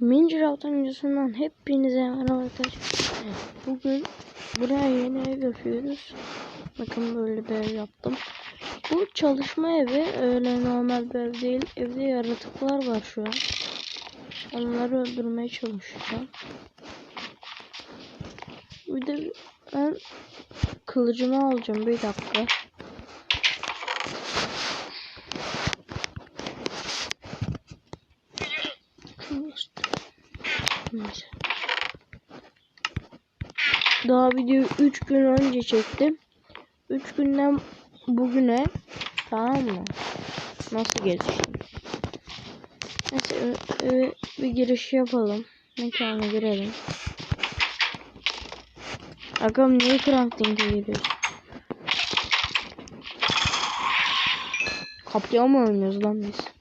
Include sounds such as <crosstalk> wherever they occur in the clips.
Minecraft'ın videosundan hepinize merhaba arkadaşlar. Bugün buraya yeni ev yapıyoruz. Bakın böyle bir ev yaptım. Bu çalışma evi öyle normal bir ev değil. Evde yaratıklar var şu an. Onları öldürmeye çalışacağım. Bir de ben kılıcımı alacağım bir dakika. Neyse. Daha videoyu 3 gün önce çektim. 3 günden bugüne tamam mı? Nasıl geliştim? Neyse bir giriş yapalım. Mekana girelim. Agam niye crafting'e giriyoruz? Kapıya mı oynuyoruz lan biz?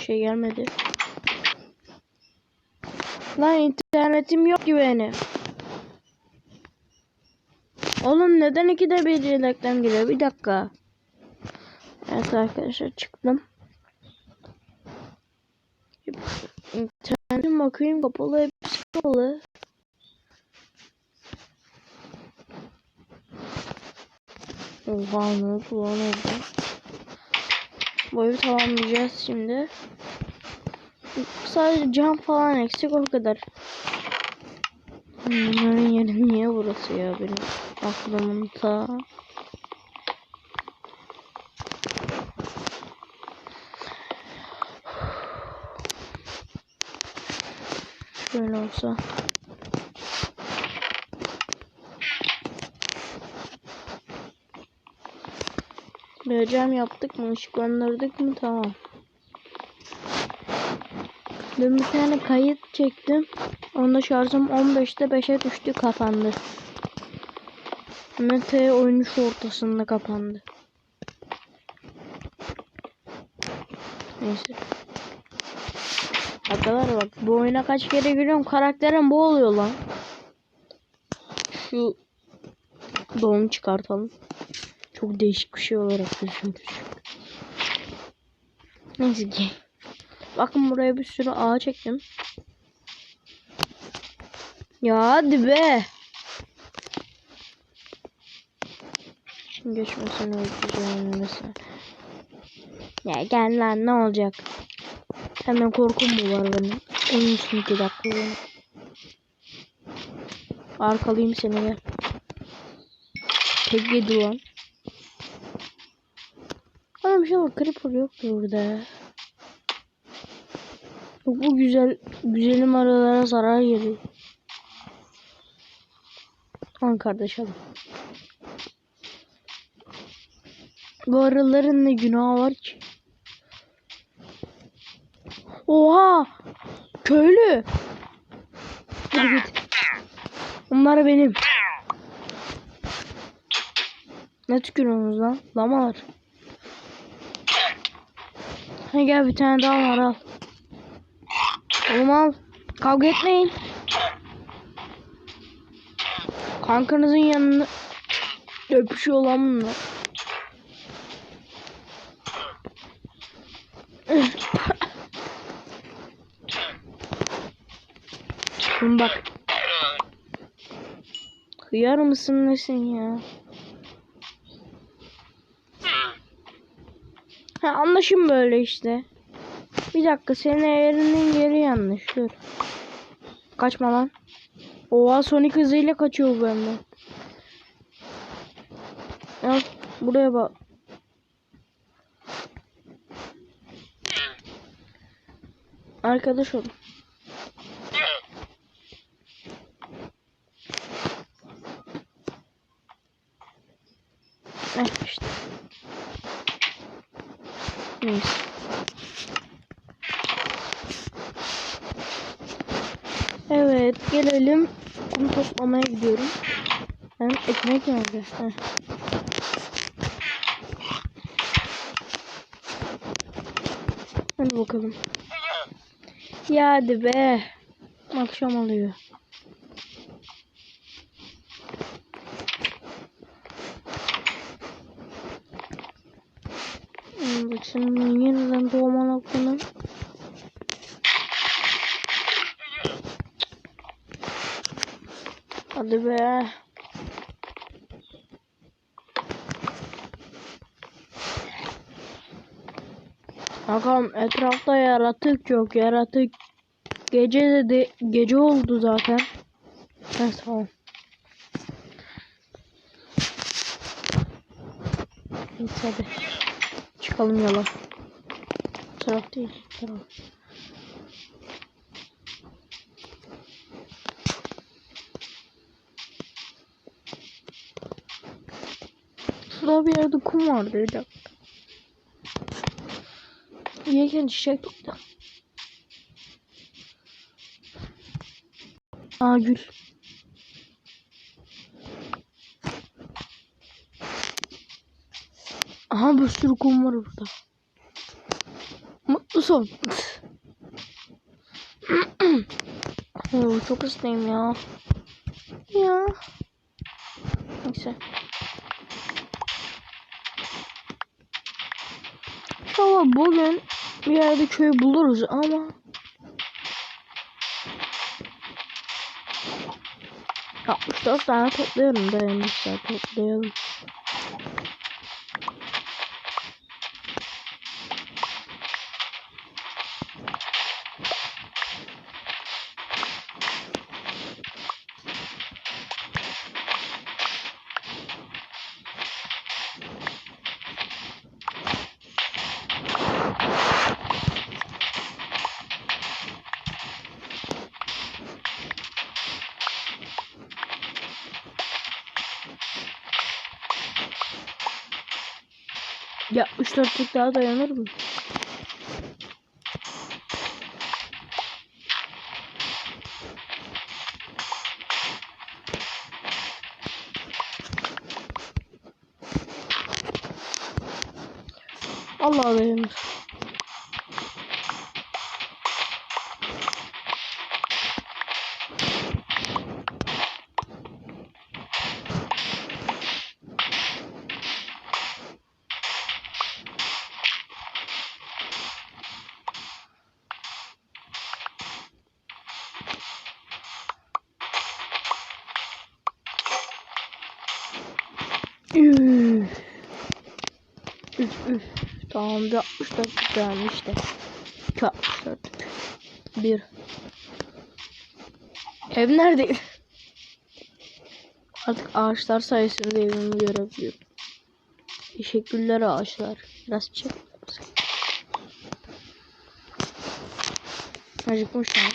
Bir şey gelmedi. Lan internetim yok ki benim. Oğlum neden ikide bir reklam geliyor? Bir dakika. Evet arkadaşlar çıktım. İnternetim bakayım kapalı hepsi kapalı. Oha ne oldu lan orada? Bu tamamlayacağız şimdi. Sadece cam falan eksik o kadar. Bunların yeri niye burası ya benim aklımın ta. Şöyle olsa. Bir cam yaptık mı? ışıklandırdık mı? Tamam. Dün bir tane kayıt çektim. Onda şarjım 15'te 5'e düştü kapandı. Mete oyunun şu ortasında kapandı. Neyse. Arkadaşlar bak bu oyuna kaç kere giriyorum karakterim bu oluyor lan. Şu doğum çıkartalım. Çok değişik bir şey olarak gözüküyor. Neyse ki. Bakın buraya bir sürü ağaç ektim. Ya hadi be. Geçmesini bekleyeceğim mesela. Ya gel lan ne olacak? Hemen korkum mu var benim? Onun için iki dakika benim. Arkalayayım seni gel. Tek yedi lan. Oğlum şey var. Creeper yok ki burada. Yok bu güzel güzelim aralara zarar geliyor. Lan kardeşim. Bu arıların ne günahı var ki? Oha! Köylü! Dur git. Bunlar benim. Ne tükürüyorsunuz lan? Lamalar. Ha gel bir tane daha var al. Oğlum. Kavga etmeyin. Kankanızın yanına öpüşüyor lan bunlar. Oğlum bak. Hıyar mısın nesin ya? Ha anlaşın böyle işte. Bir dakika senin yerinin yeri yanlış. Dur. Kaçma lan. Oha Sonic hızıyla kaçıyor bu benden. Ya buraya bak. Arkadaş ol. Eh işte. Neyse. Evet gelelim. Kum toplamaya gidiyorum. Ben ekmek nerede? Heh. Hadi bakalım. Ya hadi be. Akşam oluyor. Senin yeniden doğman hakkını. Hadi be. Bakalım etrafta yaratık yok. Yaratık gece de, gece oldu zaten. Neyse tamam. Neyse hadi. Çıkalım yola. Taraf değil. bu bir yerde kum vardı bir dakika. Yerken çiçek tuttu. Aa gül. Aha bir sürü kum var burada. Mutlu son. <clears throat> Oo, çok hastayım ya. Ya. Neyse. Bugün bir yerde köy buluruz ama Altmış dört tane toplayalım dayanmışlar toplayalım. Ya 3 dörtlük daha dayanır mı? Allah dayanır. Üf. Üf üf. Tamam bir 64 gelmiş işte. 2 64. Bir. Ev nerede? Artık ağaçlar sayesinde evimi görebiliyorum. Teşekkürler ağaçlar. Biraz çek. Acıkmış lan.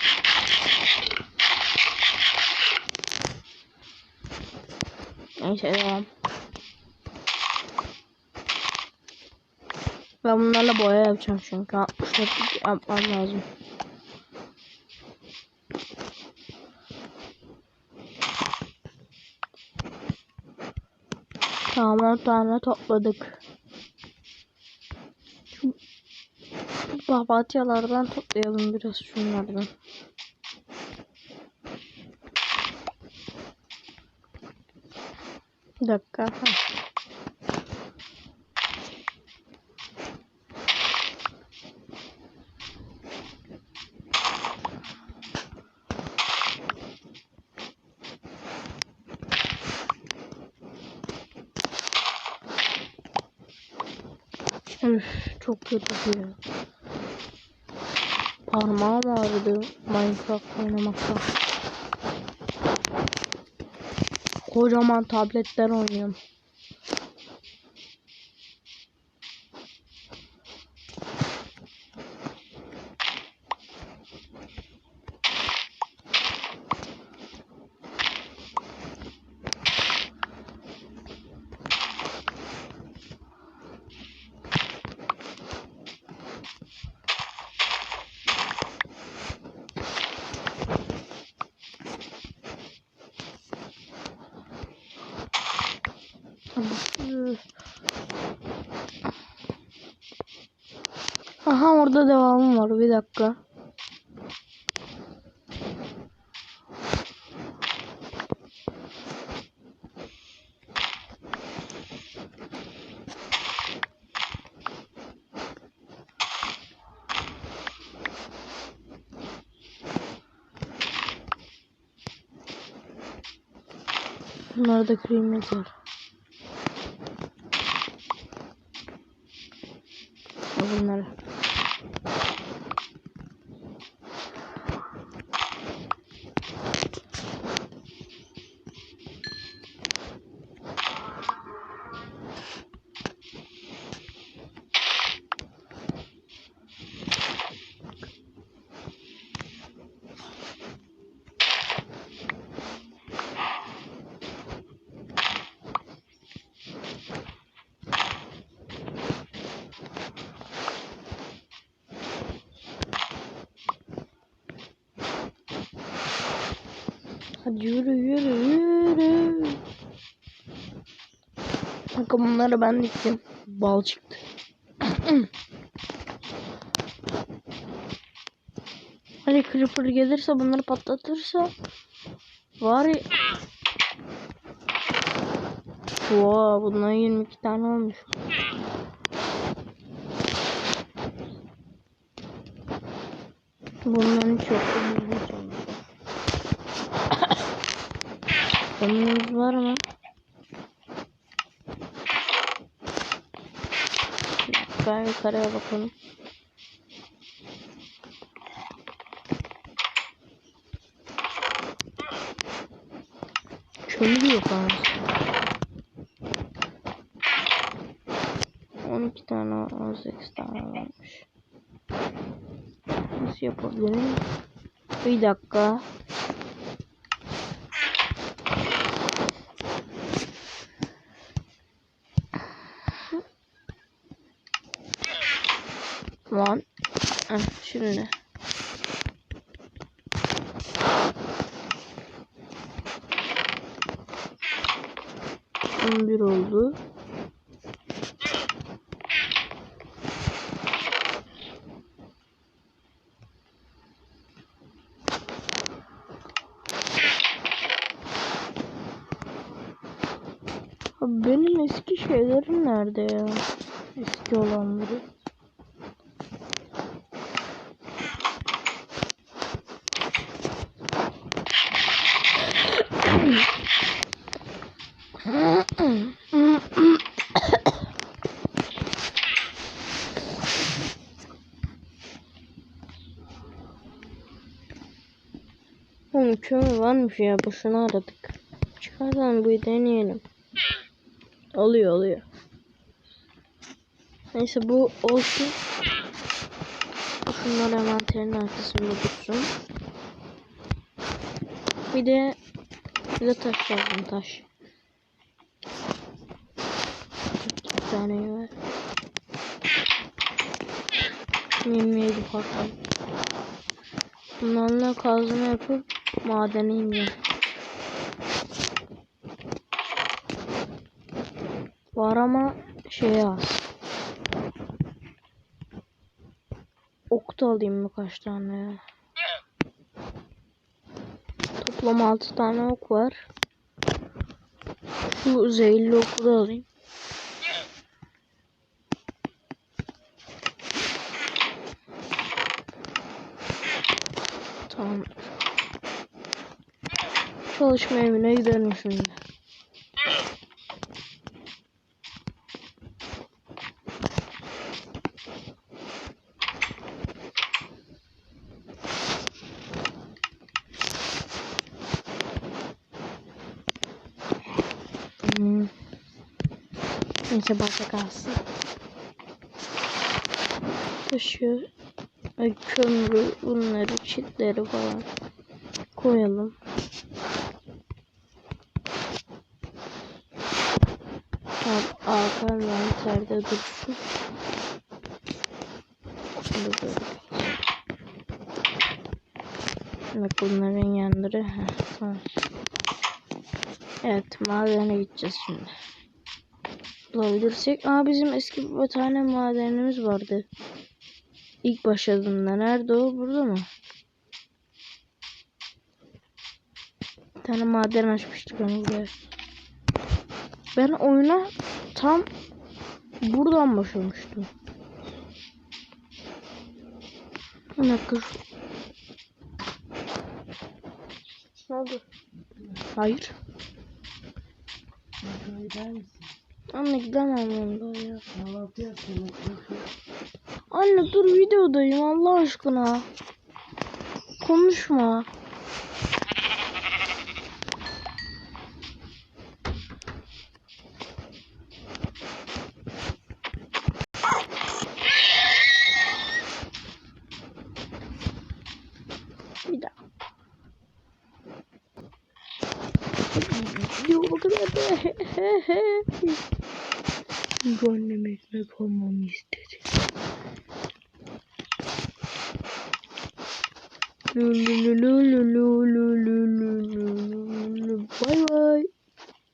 Neyse devam. Ben bunlarla boya yapacağım çünkü 64 yapmam lazım. Tamam 10 tane topladık. Şu papatyalardan toplayalım biraz şunlardan. Bir dakika. Çok kötü ya. Parmağım ağrıdı Minecraft oynamaktan. Kocaman tabletler oynuyorum. Aha orada devamım var. Bir dakika. Bunlarda kıymet var. Bunları. Hadi yürü yürü yürü. Bakın bunları ben diktim. Bal çıktı. <clears throat> Hani creeper gelirse bunları patlatırsa var ya Wow, bundan 22 tane olmuş. Bundan hiç yok. Bundan hiç olmuş. Önümüz var mı? Ben yukarıya bakalım. Kömür yok abi. 12 tane 18 tane varmış. Nasıl yapabilirim? Bir dakika. Lan. Heh, şimdi. Bir oldu. Benim eski şeylerim nerede ya? Eski olanları. Oğlum varmış ya boşuna aradık. Çıkartalım bu deneyelim. Oluyor oluyor. Neyse bu olsun. Şunlar envanterin arkasında dursun. Bir de bir de taş lazım taş. Bir tane var. 27 pardon. Bunlarla kazma yapıp madene ineceğim. Var ama şey az. Ok da alayım birkaç tane ya. Toplam 6 tane ok var. Şu zehirli oku da alayım. Tamam. Çalışma evine gidelim şimdi. Hmm. Neyse başa kalsın. Taşı, ay, kömürü, bunları, çitleri falan koyalım. Tamam, arka envanterde dursun. Şimdi bunların yanları. Evet madene gideceğiz şimdi. Bulabilirsek. Aa bizim eski bir tane madenimiz vardı. İlk başladığında. Nerede o? Burada mı? Bir tane maden açmıştık onu buraya. Ben oyuna tam buradan başlamıştım. Bir dakika. Ne oldu? Hayır. Anne gidemem onda ya. Anne dur videodayım Allah aşkına. Konuşma. Bir daha. Video bakın hadi. Çünkü annem ekmek almamı istedi. Lu